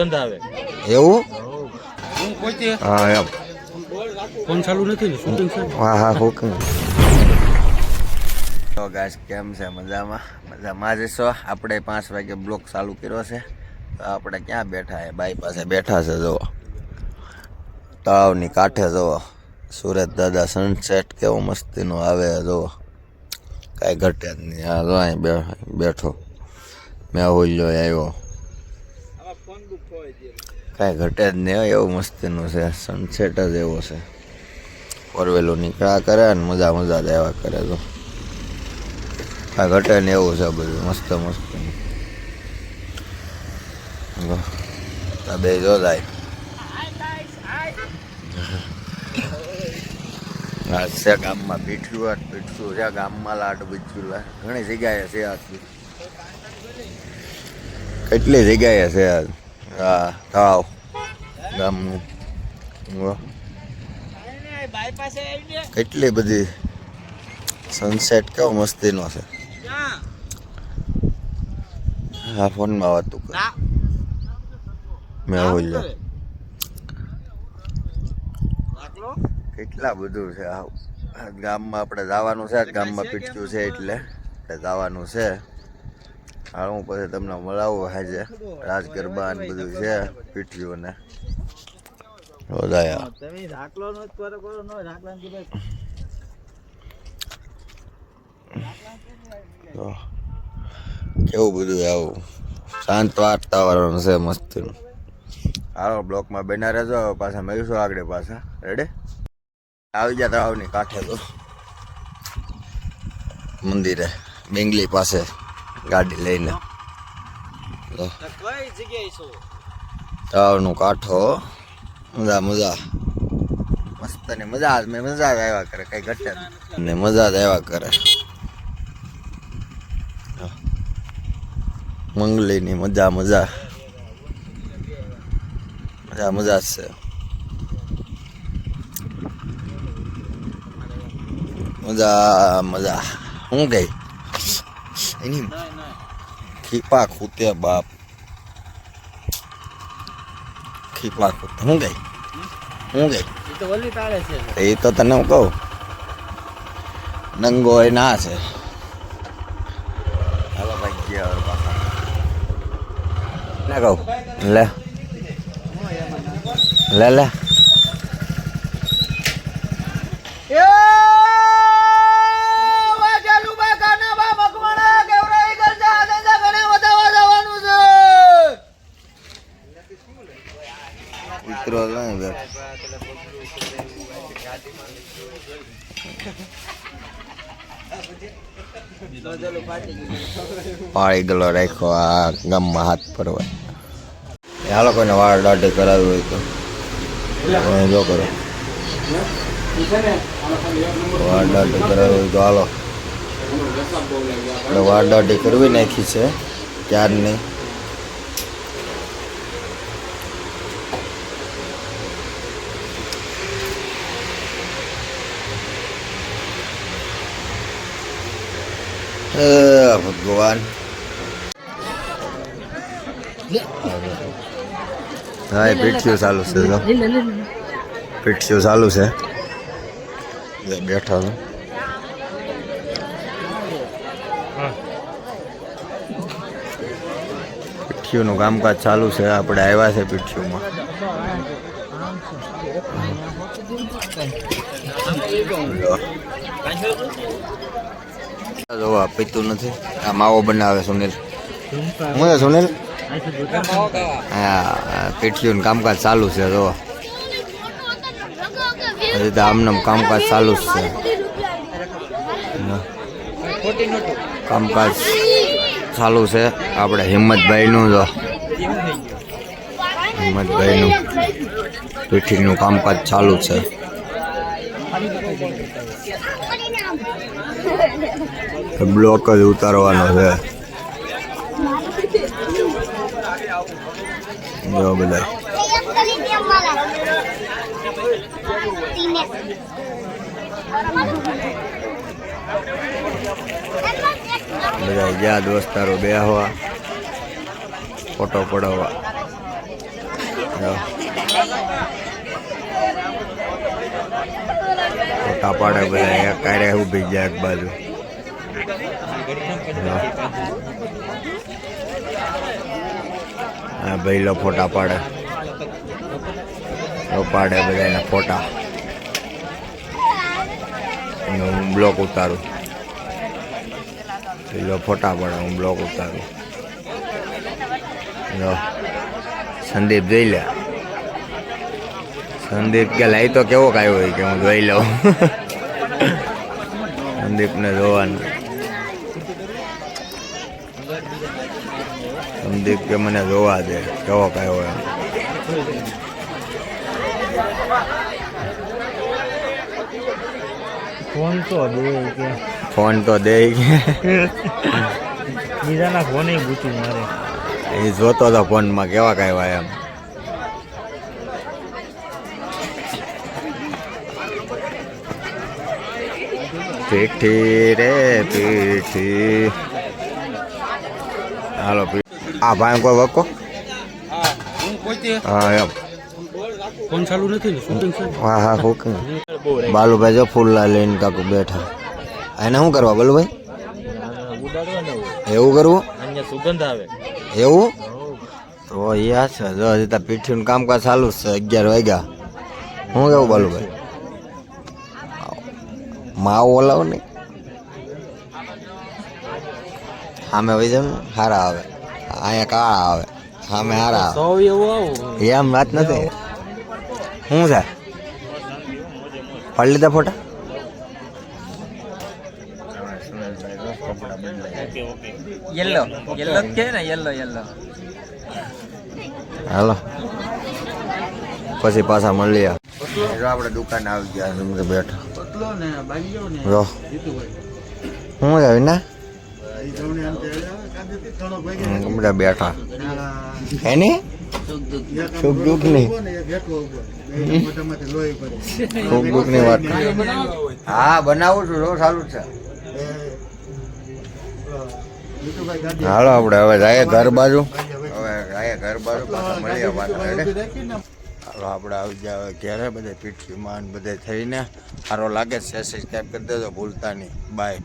ગંધ આવે. એવું? હું કોઈ હા એમ. ફોન ચાલુ નથી ને શૂટિંગ છે હા હા હુકમ તો ગાઈસ કેમ છે? મજામાં? મજામાં જ છો? આપણે પાંચ વાગે બ્લોક ચાલુ કર્યો છે. તો આપણે ક્યાં બેઠા છે? બાઈ પાસે બેઠા છે જુઓ. તળાવની કાંઠે જુઓ. સુરત દાદા સનસેટ કેવો મસ્તીનો આવે જુઓ. કાંઈ ઘટે જ નહીં. હા જો અહીં બેઠો. મેં હોલ્યો આવ્યો. કાંઈ ઘટે જ નહીં હોય એવું મસ્તીનું છે. સનસેટ જ એવો છે. ફોરવેલું નીકળ્યા કરે અને મજા મજા દેવા કરે તો. કાંઈ ઘટે ને એવું છે બધું, મસ્ત મસ્ત. આ બે જો જાય આ છે ગામમાં પીઠ્યું આ પીઠ્યું છે ગામમાં લાડ બીજું લા ઘણી જગ્યાએ છે આ કેટલી જગ્યાએ છે આ હા તળાવ ગામનું. કેટલી બધી સનસેટ કેવો મસ્તીનો છે હા ફોનમાં વાતું કર મેં બોલ્યો કેટલા બધું છે ગામમાં આપણે જવાનું છે ગામમાં પીટક્યું છે એટલે એટલે જવાનું છે હાલ હું પછી તમને મળાવું હાજે. રાજ ગરબા ને બધું છે પીઠ્યું ને રોજાયા તમે રાખલો નો કરો કરો નો રાખલા ને તો કેવું બધું આવું? શાંત વાતાવરણ છે મસ્તીનું. હાલો બ્લોકમાં બેના રહેજો હવે પાછા મળીશું આગળ પાછા. રેડે આવી ગયા તળાવની કાંઠે તો. મંદિરે બેંગલી પાસે. ગાડી લઈને. કઈ જગ્યાએ છો? તળાવનો કાંઠો. મજા મજા. મસ્ત ને મજા મેં મજા જ આવ્યા કરે. કઈ ઘટે ને મજા જ આવ્યા કરે. મંગલીની મજા મજા. મજા મજા છે. મજા મજા. હું ગઈ? એની ખીપા ખૂતે બાપ. ખીપા ખૂતે હું ગઈ? હું ગઈ? એ તો વલી તાળે છે. એ તો તને હું કહું? નંગો એ ના છે. હાલો ભાઈ ગયા પાછા. ના કહું. લે. લે લે. પાળી ગલો રાખ્યો આ ગામમાં હાથ ફરવા આ લોકોને વાળ દાઢી કરાવી હોય તો. જો કરો. વાળ દાઢી કરાવી હોય તો હાલો. વાળ દાઢી કરવી નાખી છે. ક્યારની હે ભગવાન હા એ પીઠિયું ચાલુ છે તો પીઠિયું ચાલુ છે બેઠા છું પીઠિયુંનું કામકાજ ચાલુ છે. આપણે આવ્યા છે પીઠિયુંમાં પીતું નથી. આ માવો બનાવે સુનિલ. હું છે સુનિલ? હા, પીઠિયું કામકાજ ચાલુ છે જો હજી તો આમને કામકાજ ચાલુ જ છે. કામકાજ ચાલુ છે. આપણે હિંમતભાઈનું જો. હિંમતભાઈનું પીઠીનું કામકાજ ચાલુ છે. બ્લોક જ ઉતારવાનો છે. જો બધા. બધા ગયા દોસ્તારો બે હોવા ફોટો પડાવવા. ફોટા પાડે બધા, એક ઊભી ઊભી ગયા એક બાજુ. આ ભાઈ લો ફોટા પાડે. પાડે બધા એના ફોટા હું બ્લોક ઉતારું. પેલો ફોટા પડે, હું બ્લોક ઉતારું. સંદીપ જોઈ લે. સંદીપ કે લાઈ તો કેવો કાયો હોય કે હું જોઈ લઉં. સંદીપને જોવાનું. સંદીપ કે મને જોવા દે કેવો કયો એમ ફોન તો દે કે. ફોન તો દે કે. બીજાના ફોને પૂછ્યું મારે. એ જોતો હતો ફોનમાં કેવા કાયો એમ. પીઠી રે પીઠી. હાલો આ ભાઈ કોઈ વકો હા, એમ. ફોન ચાલુ નથી ને શૂટિંગ છે હા હા હુક બાલુભાઈ જો ફૂલલા લઈને કાકુ બેઠા. એને શું કરવા, બાલુભાઈ? એવું કરવું? અહીંયા સુગંધ આવે એવું? તો એ આ છે. જો હજી ત્યાં પીઠીનું કામકાજ ચાલુ જ છે, અગિયાર વાગ્યા. હું કેવું, બાલુભાઈ? માવ ઓલાવ ને સામે વહી જાવ ને, હારા આવે. અહીંયા કાળા આવે. સામે હારા આવે. એવું આવું એમ વાત નથી. શું છે? પડી લીધા ફોટા? યલો યલો કે ને યલો યલો હાલો. પછી પાછા મળીએ જો આપણે દુકાન આવી ગયા બધા બેઠા. પતલો આવી ના? ને બધા બેઠા. હે સુખ દુઃખની સુખ દુઃખની વાત. હા, બનાવું છું જો સારું છે. હાલો, આપણે હવે જાય ઘર બાજુ. હવે જાય ઘર બાજુ, પાછા મળીએ હેડે. હાલો, આપણે આવી જાય ઘેરે, બધે પીઠીમાં ને બધે થઈને. સારો લાગે છે સબસ્ક્રાઈબ કરી દેજો, ભૂલતા નહીં. બાય